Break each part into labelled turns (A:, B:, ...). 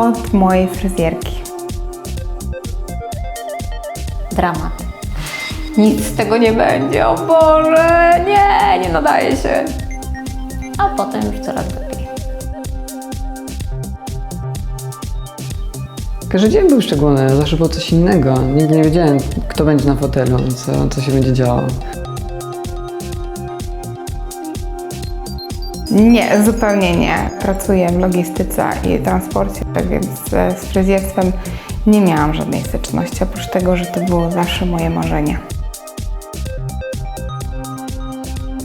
A: od mojej fryzjerki.
B: Dramat. Nic z tego nie będzie, o Boże, nie, nie nadaje się. A potem już coraz lepiej.
C: Każdy dzień był szczególny, zawsze było coś innego. Nigdy nie wiedziałem, kto będzie na fotelu, co, co się będzie działo.
A: Nie, zupełnie nie. Pracuję w logistyce i transporcie, tak więc e, z fryzjerstwem nie miałam żadnej styczności, oprócz tego, że to było zawsze moje marzenie.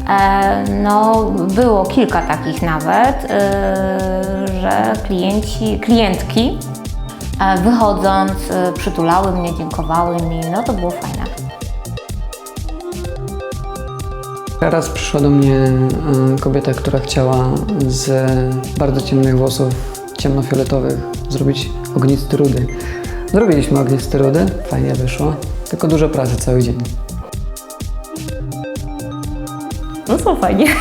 B: E, no, było kilka takich nawet, e, że klienci, klientki wychodząc przytulały mnie, dziękowały mi, no to było fajne.
C: Raz przyszła do mnie e, kobieta, która chciała z bardzo ciemnych włosów, ciemnofioletowych, zrobić ognisty rudy. Zrobiliśmy ognisty rudy, fajnie wyszło, tylko dużo pracy cały dzień.
D: No są fajnie.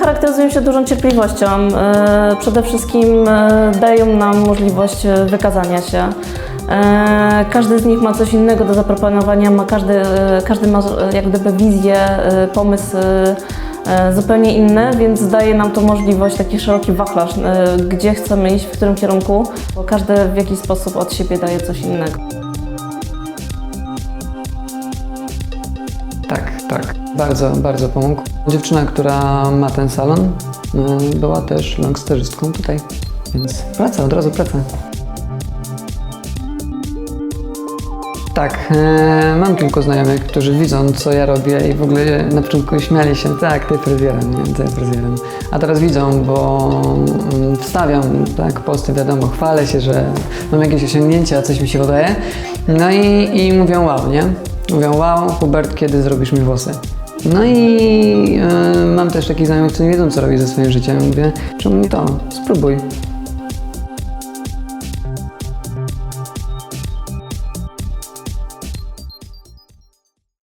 D: Charakteryzują się dużą cierpliwością. E, Przede wszystkim e, dają nam możliwość wykazania się. E, Każdy z nich ma coś innego do zaproponowania, ma każdy, e, każdy ma e, jak gdyby wizję, pomysł zupełnie inny, więc daje nam to możliwość, taki szeroki wachlarz, gdzie chcemy iść, w którym kierunku, bo każdy w jakiś sposób od siebie daje coś innego.
C: Tak, tak. Bardzo, bardzo pomógł. Dziewczyna, która ma ten salon, y, była też longsterzystką tutaj, więc praca, od razu praca. Tak, e, mam kilku znajomych, którzy widzą, co ja robię i w ogóle na początku śmiali się, tak, ty fryzjerem, nie, ty fryzjerem. A teraz widzą, bo mm, wstawiam, tak, posty, wiadomo, chwalę się, że mam jakieś osiągnięcia, coś mi się udaje. No i, i mówią wow, nie? Mówią wow, Hubert, kiedy zrobisz mi włosy? No i e, mam też takich znajomych, co nie wiedzą, co robić ze swoim życiem. Mówię, czemu nie to? Spróbuj.